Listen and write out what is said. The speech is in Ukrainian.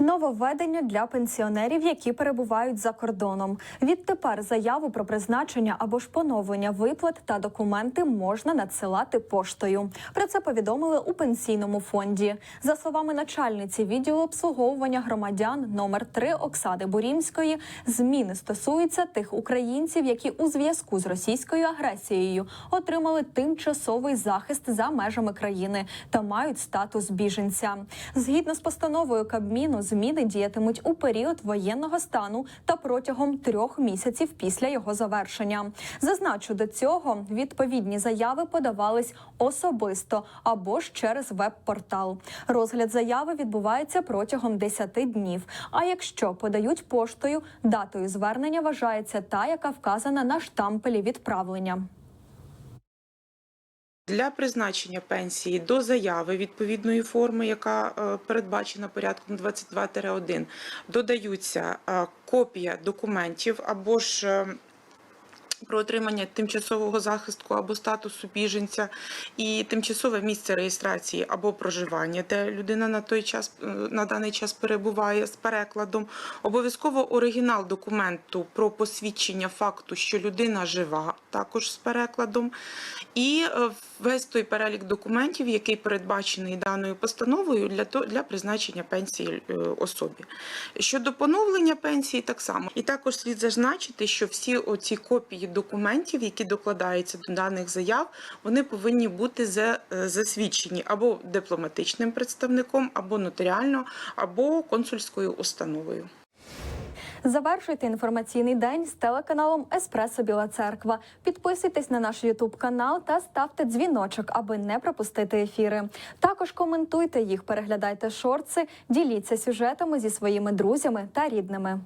Нововведення для пенсіонерів, які перебувають за кордоном. Відтепер заяву про призначення або ж поновлення виплат та документи можна надсилати поштою. Про це повідомили у пенсійному фонді. За словами начальниці відділу обслуговування громадян номер 3 Оксади Бурімської, зміни стосуються тих українців, які у зв'язку з російською агресією отримали тимчасовий захист за межами країни та мають статус біженця. Згідно з постановою Кабміну, зміни діятимуть у період воєнного стану та протягом трьох місяців після його завершення. Зазначу до цього відповідні заяви подавались особисто або ж через веб-портал. Розгляд заяви відбувається протягом 10 днів. А якщо подають поштою, датою звернення вважається та, яка вказана на штампелі відправлення. Для призначення пенсії до заяви відповідної форми, яка е, передбачена порядком 22-1, додаються е, копія документів або ж е, про отримання тимчасового захисту або статусу біженця і тимчасове місце реєстрації або проживання, де людина на той час е, на даний час перебуває з перекладом. Обов'язково оригінал документу про посвідчення факту, що людина жива, також з перекладом, і е, весь той перелік документів, який передбачений даною постановою для то для призначення пенсії е, особі. Щодо поновлення пенсії, так само і також слід зазначити, що всі оці копії документів, які докладаються до даних заяв, вони повинні бути е, засвідчені або дипломатичним представником, або нотаріально, або консульською установою. Завершуйте інформаційний день з телеканалом Еспресо Біла Церква. Підписуйтесь на наш Ютуб канал та ставте дзвіночок, аби не пропустити ефіри. Також коментуйте їх, переглядайте шорти, діліться сюжетами зі своїми друзями та рідними.